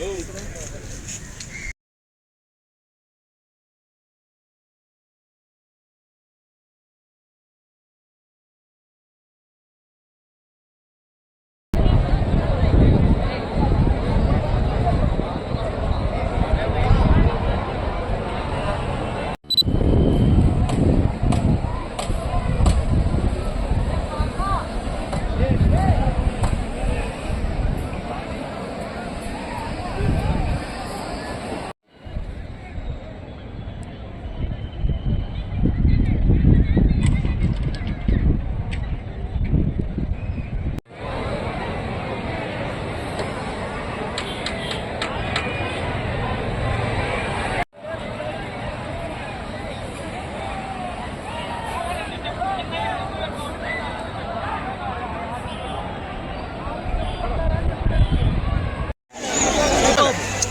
Eita.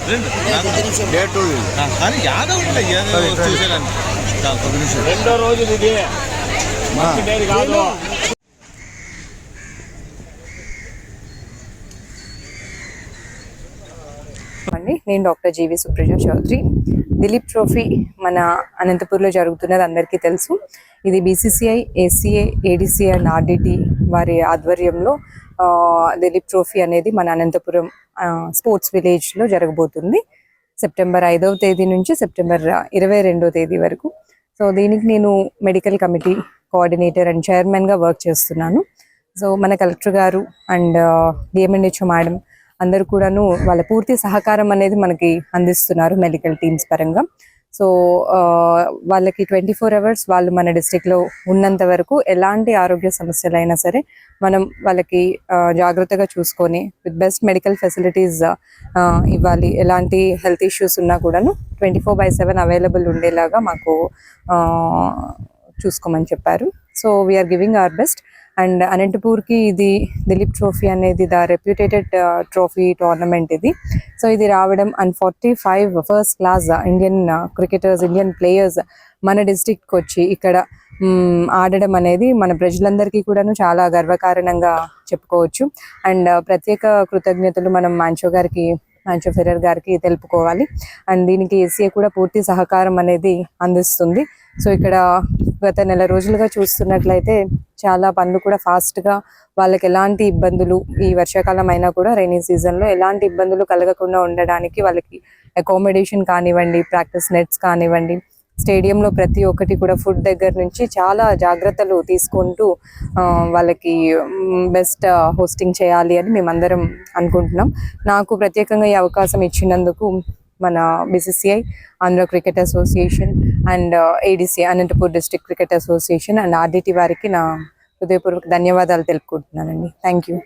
Date కానీ యాదవ్ చూసేదాన్ని. రెండో రోజు ఇది. కాదు. అండి నేను doctor G V Supraja Chowdary. Dileep trophy మన అనంతపూర్లో జరుగుతున్నది అందరికీ తెలుసు. ఇది BCCI ACA ADC and RDT వారి ఆధ్వర్యంలో దిలీప్ ట్రోఫీ అనేది మన అనంతపురం స్పోర్ట్స్ స్పోర్ట్స్ విలేజ్లో జరగబోతుంది. సెప్టెంబర్ ఐదవ తేదీ నుంచి సెప్టెంబర్ ఇరవై రెండవ తేదీ వరకు. సో దీనికి నేను మెడికల్ కమిటీ కోఆర్డినేటర్ అండ్ చైర్మన్గా వర్క్ చేస్తున్నాను. సో మన కలెక్టర్ గారు అండ్ డిఎంఎన్హెచ్ఓ మేడం అందరు కూడాను వాళ్ళ పూర్తి సహకారం అనేది మనకి అందిస్తున్నారు మెడికల్ టీమ్స్ పరంగా. సో వాళ్ళకి ట్వంటీ ఫోర్ అవర్స్ వాళ్ళు మన డిస్టిక్లో ఉన్నంత వరకు ఎలాంటి ఆరోగ్య సమస్యలైనా సరే మనం వాళ్ళకి జాగ్రత్తగా చూసుకొని విత్ బెస్ట్ మెడికల్ ఫెసిలిటీస్ ఇవ్వాలి. ఎలాంటి హెల్త్ ఇష్యూస్ ఉన్నా కూడాను twenty four by seven available ఉండేలాగా మాకు చూసుకోమని చెప్పారు. So we're giving our best and అనంతపూర్కి ఇది దిలీప్ ట్రోఫీ అనేది ద రెప్యూటేటెడ్ ట్రోఫీ టోర్నమెంట్ ఇది. సో ఇది రావడం and forty five first class Indian cricketers Indian players మన డిస్టిక్కి వచ్చి ఇక్కడ ఆడడం అనేది మన ప్రజలందరికీ కూడాను చాలా గర్వకారణంగా చెప్పుకోవచ్చు. అండ్ uh, ప్రత్యేక కృతజ్ఞతలు మనం మాంచో గారికి మాంచో ఫెరర్ గారికి తెలుపుకోవాలి. అండ్ దీనికి ఏసీఏ కూడా పూర్తి సహకారం అనేది అందిస్తుంది. సో ఇక్కడ గత నెల రోజులుగా చూస్తున్నట్లయితే చాలా పనులు కూడా ఫాస్ట్గా వాళ్ళకి ఎలాంటి ఇబ్బందులు ఈ వర్షాకాలం అయినా కూడా రైనీ సీజన్లో ఎలాంటి ఇబ్బందులు కలగకుండా ఉండడానికి వాళ్ళకి అకామిడేషన్ కానివ్వండి ప్రాక్టీస్ నెట్స్ కానివ్వండి స్టేడియంలో ప్రతి ఒక్కటి కూడా ఫుడ్ దగ్గర నుంచి చాలా జాగ్రత్తలు తీసుకుంటూ వాళ్ళకి బెస్ట్ హోస్టింగ్ చేయాలి అని మేమందరం అనుకుంటున్నాం. నాకు ప్రత్యేకంగా ఈ అవకాశం ఇచ్చినందుకు మన BCCI Andhra cricket association and ADC Anantapur district cricket association and RDT వారికి నా హృదయపూర్వక ధన్యవాదాలు తెలుపుకుంటున్నానండి. Thank you.